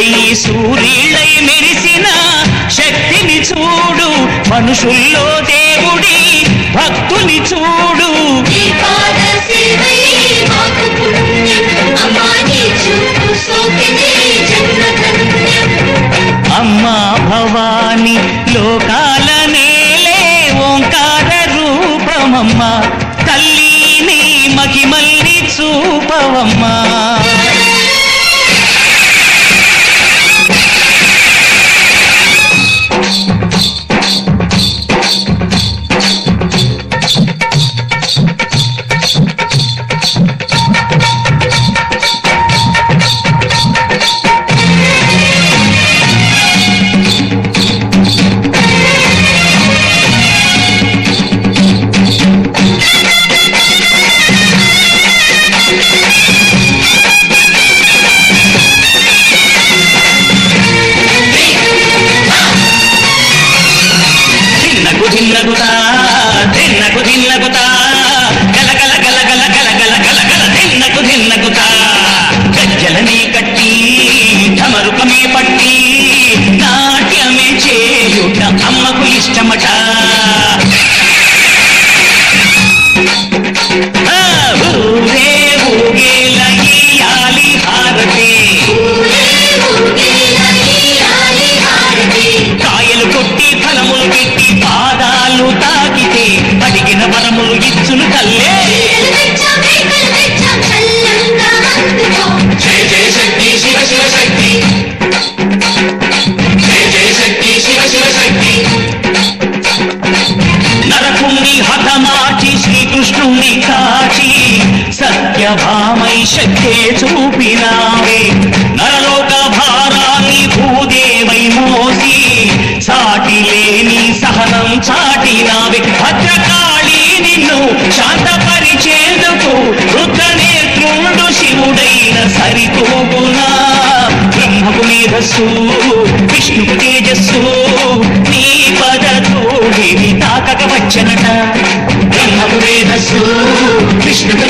వెయ్యి సూర్యులై మెరిసిన శక్తిని చూడు మనుషుల్లో దేవుడి భక్తుని చూడు. అమ్మా భవాని లోకా తల్లి కాచి సత్యభామై శక్తే చూపినావే. నరలోక భారాన్ని భూదేవై మోసి సాటి లేని సహనం చాటినావే. భద్రకాళి నిన్ను శాంతపరిచేందుకు రుద్రనేత్రుడు శివుడైన సరితోగునా. బ్రహ్మకు మీదస్సు విష్ణుకు తేజస్సు నీ పదతో తోడిని తాకక వచ్చనట. Kışlı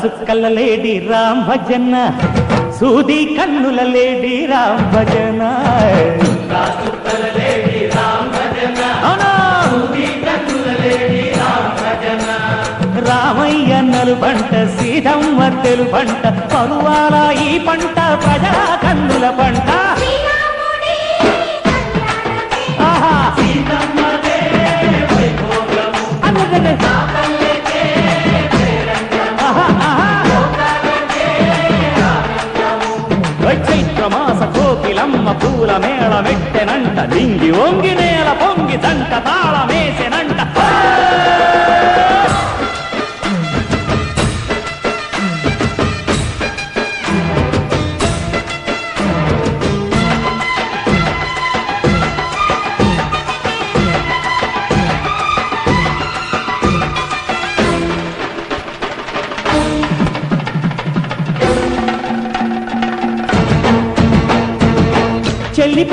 చుక్కల లేడి రామ్ భజన సూది కన్నుల లేడి రామ్ భజన అవునా? రామయ్య నలు పంట సీతమ్మ తెలు పంట పరువాల ఈ పంట ప్రజా కన్నుల పంట నింగి వంగి నేల పొంగి దంట తా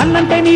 అన్నంటే నీ